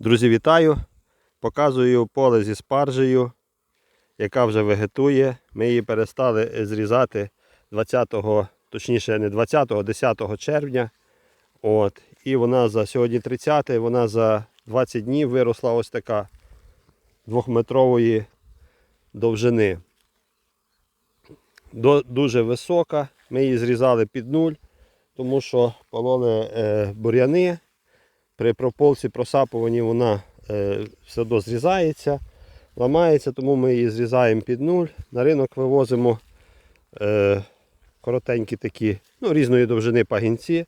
Друзі, вітаю! Показую поле зі спаржею, яка вже вегетує. Ми її перестали зрізати 20, точніше не 20, а 10 червня. От. І вона за сьогодні 30, вона за 20 днів виросла ось така двохметрової довжини. До, дуже висока. Ми її зрізали під нуль, тому що пололи е, бур'яни. При прополці просапуванні вона е, все одно зрізається, ламається, тому ми її зрізаємо під нуль. На ринок вивозимо е, коротенькі такі, ну, різної довжини пагінці.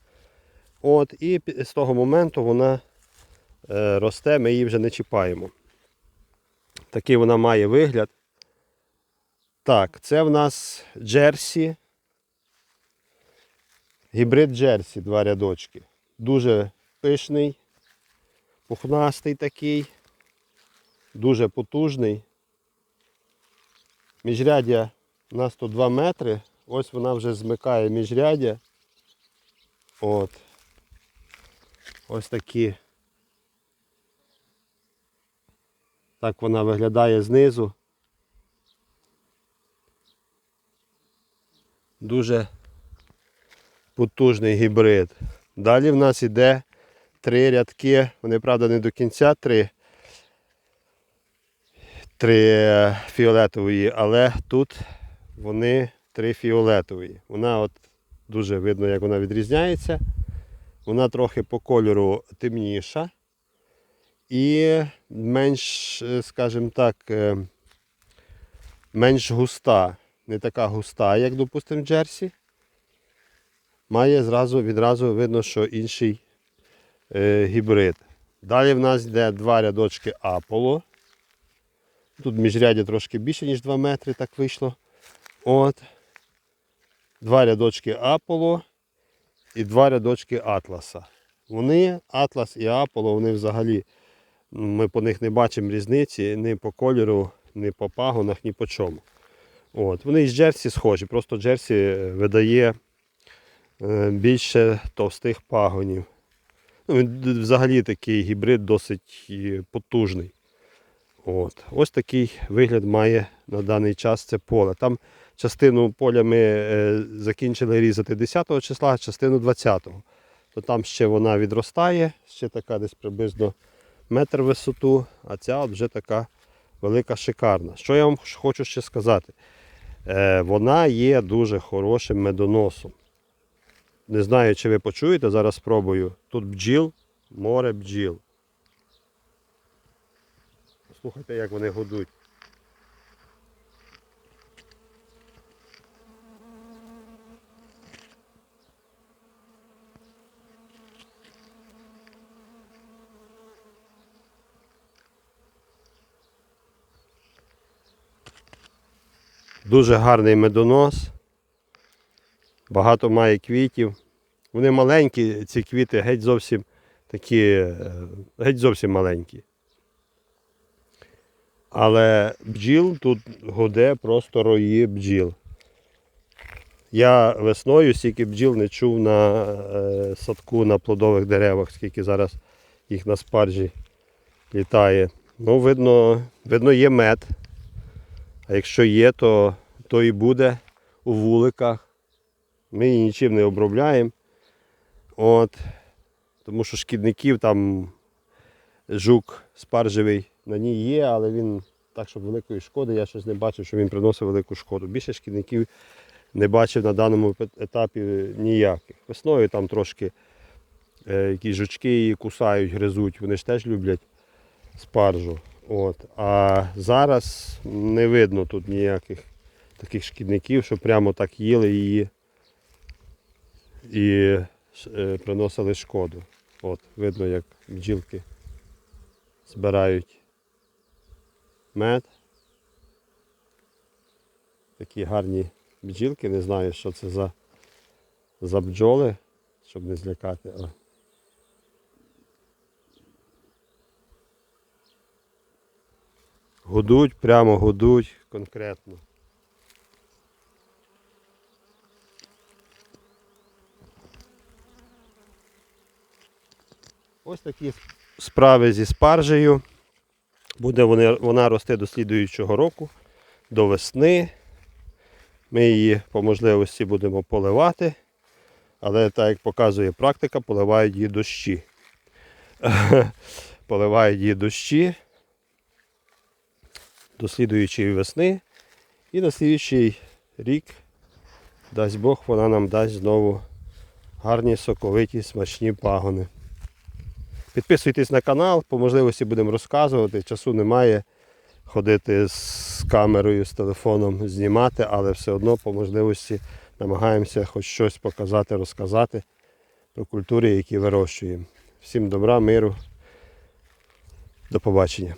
От, і з того моменту вона е, росте, ми її вже не чіпаємо. Такий вона має вигляд. Так, це в нас Джерсі. Гібрид Джерсі, два рядочки. Дуже пишний, пухнастий такий, дуже потужний. Міжряддя у нас тут 2 метри. Ось вона вже змикає міжряддя. От. Ось такі. Так вона виглядає знизу. Дуже потужний гібрид. Далі в нас іде три рядки. Вони, правда, не до кінця три. Три фіолетової, але тут вони три фіолетові. Вона от дуже видно, як вона відрізняється. Вона трохи по кольору темніша і менш, е, скажімо так, е, менш густа. Не така густа, як, допустимо, Джерсі. Має зразу, відразу видно, що інший гібрид. Далі в нас йде два рядочки Аполо. Тут міжряддя трошки більше, ніж 2 метри, так вийшло. От. Два рядочки Аполо і два рядочки Атласа. Вони, Атлас і Аполо, вони взагалі, ми по них не бачимо різниці ні по кольору, ні по пагонах, ні по чому. От. Вони із Джерсі схожі, просто Джерсі е, видає е, більше товстих пагонів. Ну, взагалі такий гібрид досить е, потужний. От. Ось такий вигляд має на даний час це поле. Там частину поля ми е, закінчили різати 10 числа, частину 20-го. То там ще вона відростає, ще така десь приблизно метр висоту, а ця от вже така велика шикарна. Що я вам хочу ще сказати? Е, вона є дуже хорошим медоносом. Не знаю, чи ви почуєте, зараз спробую. Тут бджіл, море бджіл. Слухайте, як вони годуть. Дуже гарний медонос. Багато має квітів. Вони маленькі, ці квіти геть зовсім такі, е, геть зовсім маленькі. Але бджіл тут гуде просто рої бджіл. Я весною стільки бджіл не чув на е, садку на плодових деревах, скільки зараз їх на спаржі літає. Ну, видно, видно, є мед. А якщо є, то, то і буде у вуликах. Ми її нічим не обробляємо. От. Тому що шкідників там жук спаржевий на ній є, але він так, щоб великої шкоди, я щось не бачив, що він приносив велику шкоду. Більше шкідників не бачив на даному етапі ніяких. Весною там трошки е, якісь жучки її кусають, гризуть, вони ж теж люблять спаржу. От. А зараз не видно тут ніяких таких шкідників, що прямо так їли її і е, приносили шкоду. От, видно, як бджілки збирають мед. Такі гарні бджілки, не знаю, що це за, за бджоли, щоб не злякати. А. Гудуть, прямо гудуть конкретно. Ось такі справи зі спаржею. Буде вона рости до слідуючого року, до весни. Ми її по можливості будемо поливати. Але так як показує практика, поливають її дощі. поливають її дощі до слідуючої весни. І на слідуючий рік, дасть Бог, вона нам дасть знову гарні, соковиті, смачні пагони. Підписуйтесь на канал, по можливості будемо розказувати. Часу немає ходити з камерою, з телефоном, знімати, але все одно по можливості намагаємося хоч щось показати, розказати про культури, які вирощуємо. Всім добра, миру. До побачення.